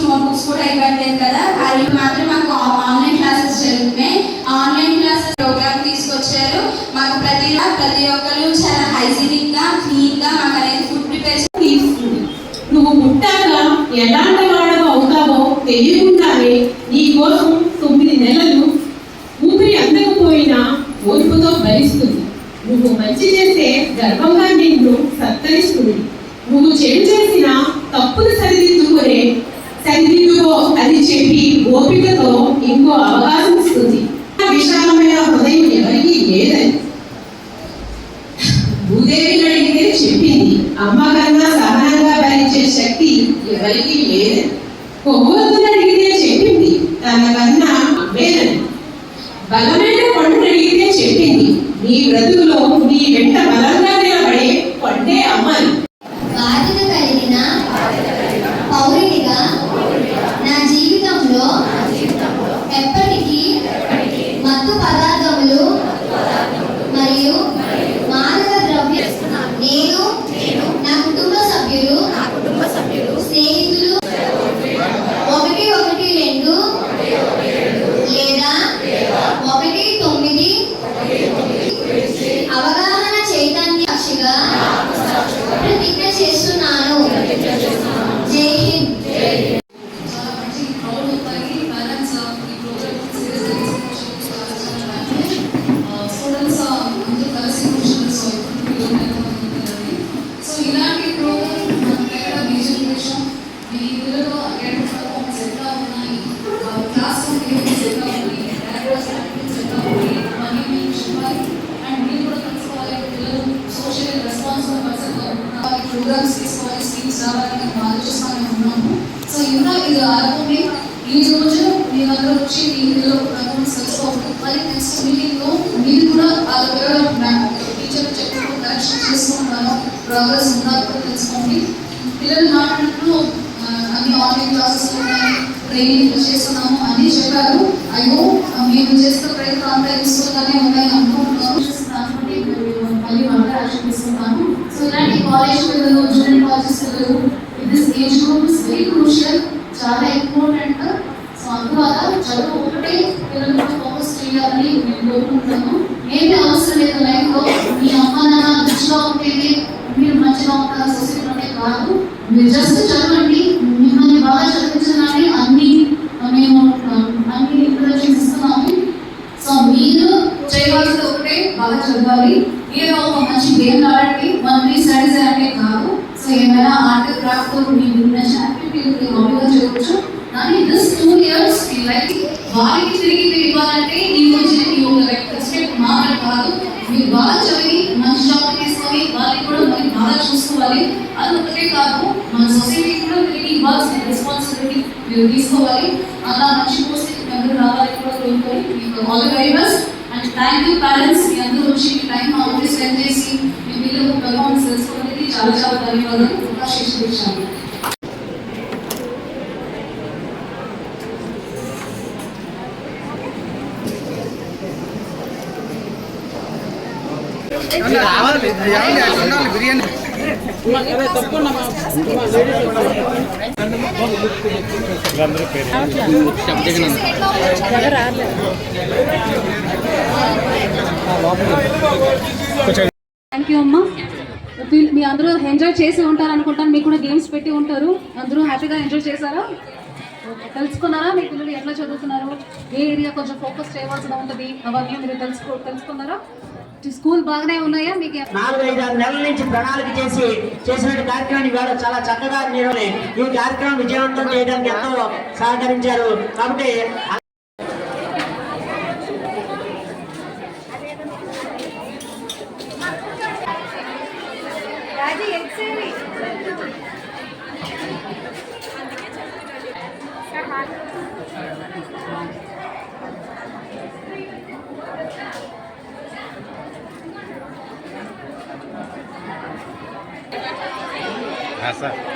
Books కూడా కట్టలేదు కదా. అవి మాత్రం మాకు ఆ- ఆన్లైన్ క్లాసెస్ జరుగుతున్నాయి. ఆన్లైన్ క్లాసెస్ ప్రోగ్రామ్ తీసుకొచ్చారు. మాకు ప్రతి ప్రతి ఒక్కరు చాలా హైజీనిక్గా క్లీన్గా మాకు అనేది ఫుడ్ ప్రిపేర్ తీసుకుంది నువ్వు పుట్టాక ఎలాంటి వాడవు అవుతావో తెలియకుండానే నీ కోసం తొమ్మిది నెలలు ఊపిరి అందకపోయినా ఓర్పుతో భరిస్తుంది. నువ్వు మంచి చేస్తే గర్వంగా నిన్ను సత్కరిస్తుంది. నువ్వు చెడు చేసిన తప్పును సరిదిద్దుకునే సరిదిద్దుకో అని చెప్పి ఓపికతో ఇంకో అవకాశం ఇస్తుంది. విశాలమైన హృదయం ఎవరికి లేదని. భూదేవిని అడిగితే చెప్పింది అమ్మ కన్నా సహనంగా భరించే శక్తి ఎవరికి లేదని. కొవ్వొత్తుని అడిగితే చెప్పింది తన కన్నా అమ్మేనని బలమైన పండుని అడిగితే చెప్పింది నీ బ్రతుకులో నీ వెంట బలంగా నిలబడే పండే అమ్మని ప్రోగ్రామ్స్ తీసుకోవాలి స్కీమ్స్ రావాలని మేము ఆలోచిస్తూనే ఉన్నాము సో ఇంకా ఇది ఆరంభమే ఈ రోజు మీరందరూ వచ్చి మీ ఇంట్లో పర్ఫార్మెన్స్ మరి నెక్స్ట్ మీటింగ్లో మీరు కూడా ఆ దగ్గర టీచర్ చెప్పినప్పుడు కరెక్షన్ చేసుకుంటున్నాను ప్రోగ్రెస్ ఉందా కూడా తెలుసుకోండి పిల్లలు మాట్లాడినప్పుడు అన్ని ఆన్లైన్ క్లాసెస్ ట్రైనింగ్ చేస్తున్నాము. అని చెప్పారు. అయ్యో మీరు చేస్తున్న ప్రయత్నం అంతా యూస్ఫుల్గానే ఉన్నాయి. అనుకుంటున్నాను దాంట్లో మళ్ళీ మాట్లాడి ఆశిస్తున్నాను సో ఇలాంటి కాలేజ్ పిల్లలు జూనియర్ కాలేజెస్ పిల్లలు this age group is very crucial చాలా ఇంపార్టెంట్ సో అందువల్ల చదువు ఒకటే పిల్లలు ఫోకస్ చేయాలని నేను కోరుకుంటున్నాను. ఏమీ అవసరం లేదు లైఫ్లో మీ అమ్మ నాన్న దృష్టిలో ఉంటేనే మీరు మంచిగా ఉంటారు. సొసైటీలోనే కాదు. మీరు జస్ట్ చదవండి మిమ్మల్ని బాగా చదివించడానికి అన్ని మేము అన్ని ఇంట్రొడక్షన్స్ ఇస్తున్నాము సో మీరు చేయవలసింది ఒకటే బాగా చదవాలి ఏదో ఒక మంచి గేమ్ ఆడండి మన మీ స్టడీస్ అంటే కాదు. సో ఏమైనా ఆర్ట్ క్రాఫ్ట్ మీ నచ్చిన యాక్టివిటీ హాబీగా చేయవచ్చు కానీ దిస్ టూ ఇయర్స్ మీ వారికి తిరిగి మీరు ఇవ్వాలంటే ఈ రోజు ఈ ఒక లైక్ రెస్పెక్ట్ మాత్రం కాదు. మీరు బాగా చదివి మంచి జాబ్ తీసుకొని వాళ్ళని కూడా మరి బాగా చూసుకోవాలి. అది ఒకటే కాదు మన సొసైటీ కూడా తిరిగి ఇవ్వాల్సిన రెస్పాన్సిబిలిటీ మీరు తీసుకోవాలి. అలా మంచి పోస్ట్ అందరూ రావాలి కూడా కోరుకొని మీకు all the very best and thank you parents మీ అందరూ వచ్చి మీ టైం ఆల్రెడీ స్పెండ్ చేసి మీ పిల్లలు పెర్ఫార్మెన్స్ తెలుసుకోవడానికి చాలా చాలా ధన్యవాదాలు. అవకాశం ఇచ్చాను రావాలి బిర్యానీ. థ్యాంక్ యూ అమ్మా. మీ- మీ అందరూ ఎంజాయ్ చేసి ఉంటారు అనుకుంటాను మీకు కూడా గేమ్స్ పెట్టి ఉంటారు. అందరూ హ్యాపీగా ఎంజాయ్ చేశారా? తెలుసుకున్నారా? మీ పిల్లలు ఎట్లా చదువుతున్నారు? ఏ ఏరియా కొంచెం ఫోకస్ చేయవలసిన ఉంటుంది? అవన్నీ మీరు తెలుసుకో తెలుసుకున్నారా? స్కూల్ బాగానే ఉన్నాయా? మీకు నాలుగు ఐదు ఆరు నెలల నుంచి ప్రణాళిక చేసి చేసిన కార్యక్రమాన్ని ఇవాళ చాలా చక్కగా నిర్వహణ ఈ కార్యక్రమం విజయవంతం చేయడానికి ఎంతో సహకరించారు. కాబట్టి casa.